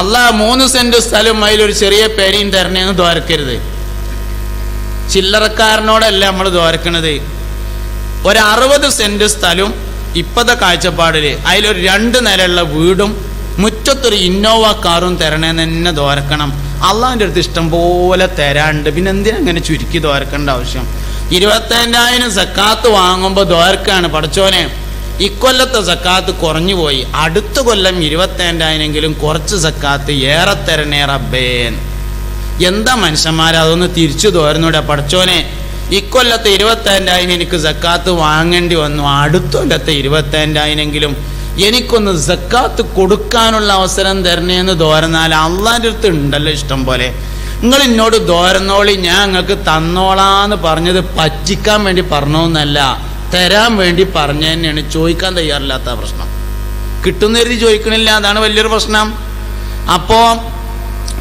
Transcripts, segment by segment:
അല്ല മൂന്ന് സെന്റ് സ്ഥലം അതിലൊരു ചെറിയ പേനയും തരണേന്ന് ദ്വാരക്കരുത്. ചില്ലറക്കാരനോടല്ല നമ്മൾ ദ്വാരക്കണത്. ഒരു അറുപത് സെന്റ് സ്ഥലവും ഇപ്പത്തെ കാഴ്ചപ്പാടിൽ അതിലൊരു രണ്ട് നിലയുള്ള വീടും മുറ്റത്തൊരു ഇന്നോവ കാറും തരണേന്ന് തന്നെ ദ്വാരക്കണം. അള്ളാഹിന്റെ അടുത്ത് ഇഷ്ടം പോലെ തരാണ്ട്. പിന്നെ എന്തിനാ അങ്ങനെ ചുരുക്കി ദ്വാരക്കേണ്ട ആവശ്യം? ഇരുപത്തഞ്ചായിരം സക്കാത്ത് വാങ്ങുമ്പോൾ ദ്വാരക്കാണ് പഠിച്ചോനെ ഇക്കൊല്ലത്തെ സക്കാത്ത് കുറഞ്ഞു പോയി അടുത്ത കൊല്ലം ഇരുപത്തേണ്ടായിരുന്നെങ്കിലും കുറച്ച് സക്കാത്ത് ഏറെ തരണേ റബ്ബേൻ എന്താ മനുഷ്യന്മാരെ അതൊന്ന് തിരിച്ചു തോരുന്നൂടെ പഠിച്ചോനെ. ഇക്കൊല്ലത്തെ ഇരുപത്തേഴായിരം എനിക്ക് സക്കാത്ത് വാങ്ങേണ്ടി വന്നു. അടുത്ത കൊല്ലത്തെ ഇരുപത്തേഴായിരെങ്കിലും എനിക്കൊന്ന് സക്കാത്ത് കൊടുക്കാനുള്ള അവസരം തരണേന്ന് തോരന്നാൽ അള്ളാന്റെ അടുത്ത് ഉണ്ടല്ലോ ഇഷ്ടം പോലെ. നിങ്ങൾ എന്നോട് ദോരന്നോളി ഞാൻ നിങ്ങൾക്ക് തന്നോളാന്ന് പറഞ്ഞത് പറ്റിക്കാൻ വേണ്ടി പറഞ്ഞോന്നല്ല. തരാൻ വേണ്ടി പറഞ്ഞു തന്നെയാണ്. ചോദിക്കാൻ തയ്യാറില്ലാത്ത പ്രശ്നം. കിട്ടുന്ന രീതി ചോദിക്കണില്ല. അതാണ് വലിയൊരു പ്രശ്നം. അപ്പോൾ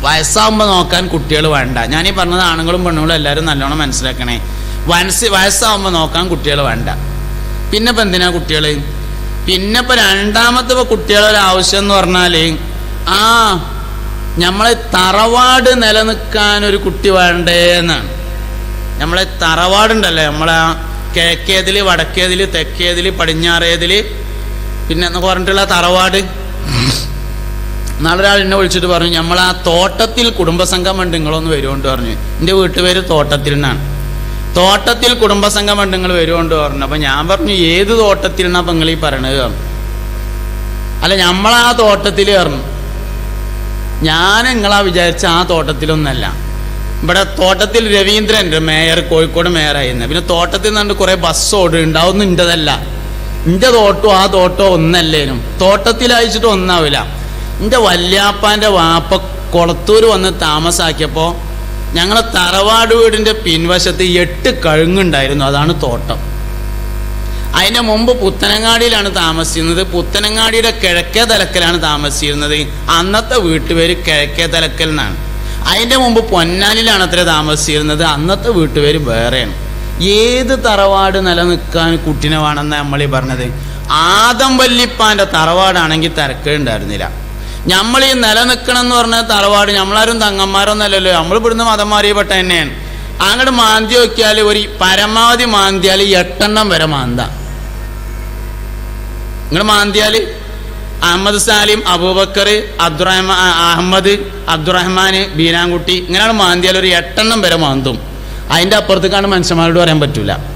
വയസ്സാകുമ്പോൾ നോക്കാൻ കുട്ടികൾ വേണ്ട. ഞാനീ പറഞ്ഞത് ആണുങ്ങളും പെണ്ണുങ്ങളും എല്ലാവരും നല്ലോണം മനസ്സിലാക്കണേ. വയസ്സ് വയസ്സാകുമ്പോൾ നോക്കാൻ കുട്ടികൾ വേണ്ട. പിന്നെ ഇപ്പം എന്തിനാ കുട്ടികൾ പിന്നെ ഇപ്പം രണ്ടാമത്തെ ഇപ്പോൾ കുട്ടികളൊരു ആവശ്യം എന്ന് പറഞ്ഞാൽ ആ നമ്മളെ തറവാട് നിലനിൽക്കാൻ ഒരു കുട്ടി വേണ്ടേ എന്നാണ്. നമ്മളെ തറവാടുണ്ടല്ലോ നമ്മളെ ആ വടക്കേതിൽ തെക്കേതിൽ പടിഞ്ഞാറേതിൽ പിന്നെ എന്ന് പറഞ്ഞിട്ടുള്ള തറവാട്. നാളെ ഒരാൾ എന്നെ വിളിച്ചിട്ട് പറഞ്ഞു നമ്മൾ ആ തോട്ടത്തിൽ കുടുംബസംഘം ഉണ്ട് നിങ്ങളൊന്ന് വരുകൊണ്ട് പറഞ്ഞു. എന്റെ വീട്ടുപേര് തോട്ടത്തിൽ നിന്നാണ്. തോട്ടത്തിൽ കുടുംബസംഘം ഉണ്ട് നിങ്ങൾ വരുകൊണ്ട് പറഞ്ഞു. അപ്പം ഞാൻ പറഞ്ഞു ഏത് തോട്ടത്തിൽ നിന്നാണ് നിങ്ങൾ ഈ പറയണത്? അല്ല നമ്മളാ തോട്ടത്തിൽ പറഞ്ഞു. ഞാൻ നിങ്ങളാ വിചാരിച്ച ആ തോട്ടത്തിലൊന്നല്ല. ഇവിടെ തോട്ടത്തിൽ രവീന്ദ്രൻ മേയർ കോഴിക്കോട് മേയറായിരുന്നു. പിന്നെ തോട്ടത്തിൽ നിന്നുണ്ട് കുറെ ബസ് ഓടും ഉണ്ടാവും ഇന്റെതല്ല. ഇന്റെ തോട്ടോ ആ തോട്ടോ ഒന്നല്ലേനും. തോട്ടത്തിൽ അയച്ചിട്ട് ഒന്നാവില്ല. എന്റെ വല്യാപ്പാന്റെ വാപ്പ കൊളത്തൂർ വന്ന് താമസാക്കിയപ്പോൾ ഞങ്ങളെ തറവാട് വീടിന്റെ പിൻവശത്ത് എട്ട് കഴുങ്ങുണ്ടായിരുന്നു. അതാണ് തോട്ടം. അതിന് മുമ്പ് പുത്തനങ്ങാടിയിലാണ് താമസിച്ചിരുന്നത്. പുത്തനങ്ങാടിയുടെ കിഴക്കേ തലക്കലാണ് താമസിച്ചിരുന്നത്. അന്നത്തെ വീട്ടുപേര് കിഴക്കേ തലക്കൽ എന്നാണ്. അതിന്റെ മുമ്പ് പൊന്നാനിലാണ് അത്ര താമസിച്ചിരുന്നത്. അന്നത്തെ വീട്ടുപേര് വേറെയാണ്. ഏത് തറവാട് നിലനിൽക്കാൻ കുട്ടിനെ വേണമെന്നാണ് നമ്മൾ ഈ പറഞ്ഞത്. ആദം വല്ലിപ്പാന്റെ തറവാടാണെങ്കിൽ തിരക്കുണ്ടായിരുന്നില്ല നമ്മൾ ഈ നിലനിൽക്കണം എന്ന് പറഞ്ഞ തറവാട് നമ്മളാരും തങ്ങന്മാരൊന്നല്ലല്ലോ. നമ്മൾ ഇവിടുന്ന് മതം മാറിയപ്പെട്ട തന്നെയാണ്. അങ്ങോട്ട് മാന്തി നോക്കിയാൽ ഒരു പരമാവധി മാന്തിയാൽ എട്ടെണ്ണം വരെ മാന്താ. നിങ്ങൾ മാന്തിയാൽ അഹമ്മദ് സാലിം അബൂബക്കർ അബ്ദുറഹ്മാൻ അഹമ്മദ് അബ്ദുറഹ്മാൻ ബീനാൻകുട്ടി ഇങ്ങനെയാണ് മാന്തിയാൽ ഒരു എട്ടെണ്ണം വരെ മാന്തും. അതിന്റെ അപ്പുറത്തേക്കാണ് മനുഷ്യന്മാരോട് പറയാൻ പറ്റൂല.